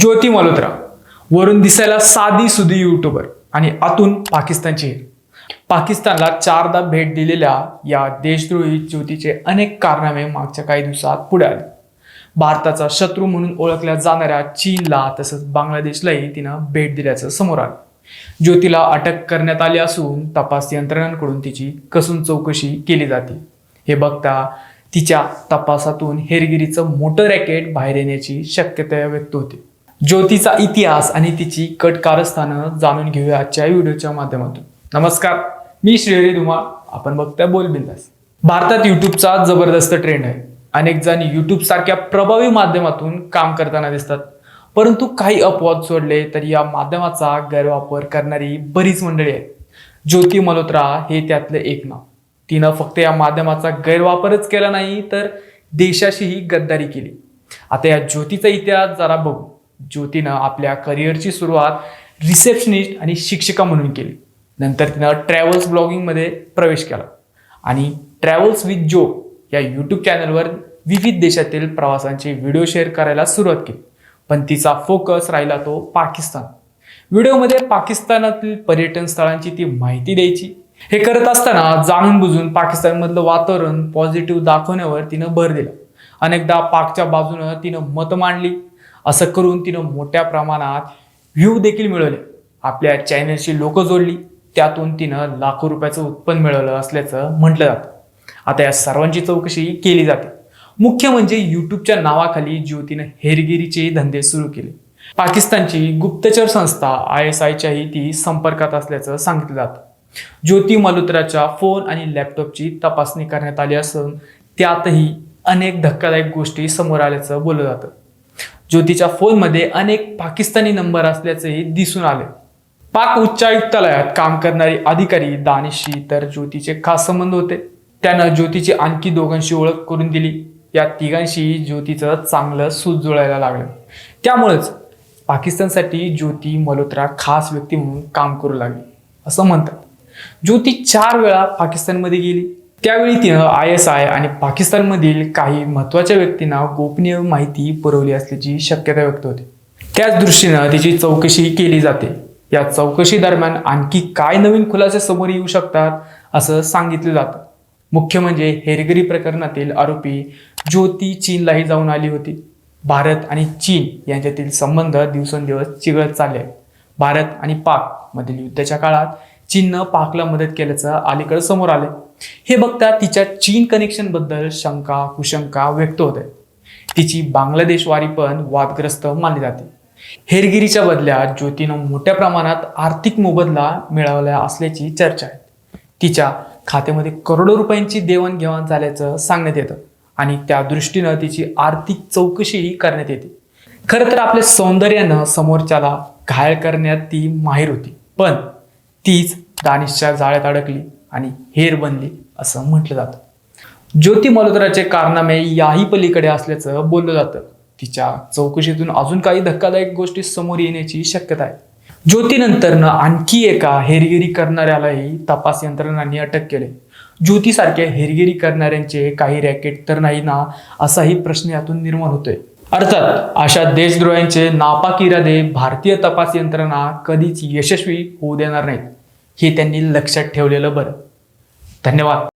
ज्योती मल्होत्रा वरून दिसायला साधी सुधी युट्यूबर आणि आतून पाकिस्तानची पाकिस्तानला चारदा भेट दिलेल्या या देशद्रोही ज्योतीचे अनेक कारनामे मागच्या काही दिवसात पुढे आले. भारताचा शत्रू म्हणून ओळखल्या जाणाऱ्या चीनला तसंच बांगलादेशलाही तिनं भेट दिल्याचं समोर आलं. ज्योतीला अटक करण्यात आली असून तपास यंत्रणांकडून तिची कसून चौकशी केली जाते. हे बघता तिच्या तपासातून हेरगिरीचं मोठं रॅकेट बाहेर येण्याची शक्यता व्यक्त होते. ज्योतीचा इतिहास आणि तिची कट कारस्थानं जाणून घेऊया आजच्या व्हिडिओच्या माध्यमातून. नमस्कार मी श्रीहरी धुमाळ आपण बघताय बोलबिंदास भारतात युट्यूबचा जबरदस्त ट्रेंड आहे. अनेक जण युट्यूब सारख्या प्रभावी माध्यमातून काम करताना दिसतात. परंतु काही अपवाद सोडले तर या माध्यमाचा गैरवापर करणारी बरीच मंडळी आहेत. ज्योती मल्होत्रा हे त्यातलं एक नाव. तिनं फक्त या माध्यमाचा गैरवापरच केला नाही तर देशाशीही गद्दारी केली. आता या ज्योतीचा इतिहास जरा बघू. ज्योतीनं आपल्या करिअरची सुरुवात रिसेप्शनिस्ट आणि शिक्षिका म्हणून केली. नंतर तिनं ट्रॅव्हल्स ब्लॉगिंगमध्ये प्रवेश केला. आणि ट्रॅव्हल्स विथ जो या यूट्यूब चॅनलवर विविध देशातील प्रवासांचे व्हिडिओ शेअर करायला सुरुवात केली. पण तिचा फोकस राहिला तो पाकिस्तान. व्हिडिओमध्ये पाकिस्तानातील पर्यटन स्थळांची ती माहिती द्यायची. हे करत असताना जाणून बुजून पाकिस्तानमधलं वातावरण पॉझिटिव्ह दाखवण्यावर तिनं भर दिला. अनेकदा पाकच्या बाजूनं तिनं मतं मांडली. असं करून तिनं मोठ्या प्रमाणात व्ह्यू देखील मिळवले. आपल्या चॅनलशी लोक जोडली. त्यातून तिनं लाखो रुपयाचं उत्पन्न मिळवलं असल्याचं म्हटलं जातं. आता या सर्वांची चौकशी केली जाते. मुख्य म्हणजे युट्यूबच्या नावाखाली ज्योतीनं हेरगिरीचे धंदे सुरू केले. पाकिस्तानची गुप्तचर संस्था आय एस आयच्याही ती संपर्कात असल्याचं सांगितलं जातं. ज्योती मल्होत्राच्या फोन आणि लॅपटॉपची तपासणी करण्यात आली असून त्यातही अनेक धक्कादायक गोष्टी समोर आल्याचं बोललं जातं. ज्योतीच्या फोनमध्ये अनेक पाकिस्तानी नंबर असल्याचंही दिसून आले पाक उच्चायुक्तालयात काम करणारी अधिकारी दानिशशी तर ज्योतीचे खास संबंध होते. त्यानं ज्योतीची आणखी दोघांशी ओळख करून दिली. या तिघांशी ज्योतीचं चांगलं सूत जुळायला लागलं. त्यामुळेच पाकिस्तानसाठी ज्योती मल्होत्रा खास व्यक्ती म्हणून काम करू लागली. असं म्हणतात. ज्योती चार वेळा पाकिस्तानमध्ये गेली. त्यावेळी तिनं आय एस आय आणि पाकिस्तानमधील काही महत्त्वाच्या व्यक्तींना गोपनीय माहिती पुरवली असल्याची शक्यता व्यक्त होते. त्याच दृष्टीनं तिची चौकशी केली जाते. या चौकशी दरम्यान आणखी काय नवीन खुलासे समोर येऊ शकतात असं सांगितलं जातं. मुख्य म्हणजे हेरगिरी प्रकरणातील आरोपी ज्योती चीनलाही जाऊन आली होती. भारत आणि चीन यांच्यातील संबंध दिवसेंदिवस चिघळत चालले आहेत. भारत आणि पाक मधील युद्धाच्या काळात चीननं पाकला मदत केल्याचं अलीकडे समोर आले हे बघता तिच्या चीन कनेक्शनबद्दल शंका कुशंका व्यक्त होत. तिची बांगलादेशवारी पण वादग्रस्त मानली जाते. हेरगिरीच्या बदल्यात ज्योतीनं मोठ्या प्रमाणात आर्थिक मोबदला मिळवला असल्याची चर्चा आहे. तिच्या खात्यामध्ये करोडो रुपयांची देवाणघेवाण झाल्याचं सांगण्यात येतं आणि त्या दृष्टीनं तिची आर्थिक चौकशीही करण्यात येते. खरं तर आपल्या सौंदर्यानं समोरच्याला घायल करण्यात ती माहीर होती. पण तीच दानिशच्या जाळ्यात अडकली आणि हेर बनली असं म्हटलं जातं. ज्योती मल्होत्राचे कारनामे याही पलीकडे असल्याचं बोललं जातं. तिच्या चौकशीतून अजून काही धक्कादायक गोष्टी समोर येण्याची शक्यता आहे. ज्योतीनंतरनं आणखी एका हेरगिरी करणाऱ्यालाही तपास यंत्रणांनी अटक केले. ज्योतीसारख्या हेरगिरी करणाऱ्यांचे काही रॅकेट तर नाही ना असाही प्रश्न यातून निर्माण होतोय. अर्थात अशा देशद्रोह्यांचे नापाक इरादे भारतीय तपास यंत्रणा कधीच यशस्वी होऊ देणार नाहीत. हे त्यांनी लक्षात ठेवलेलं बरं. धन्यवाद.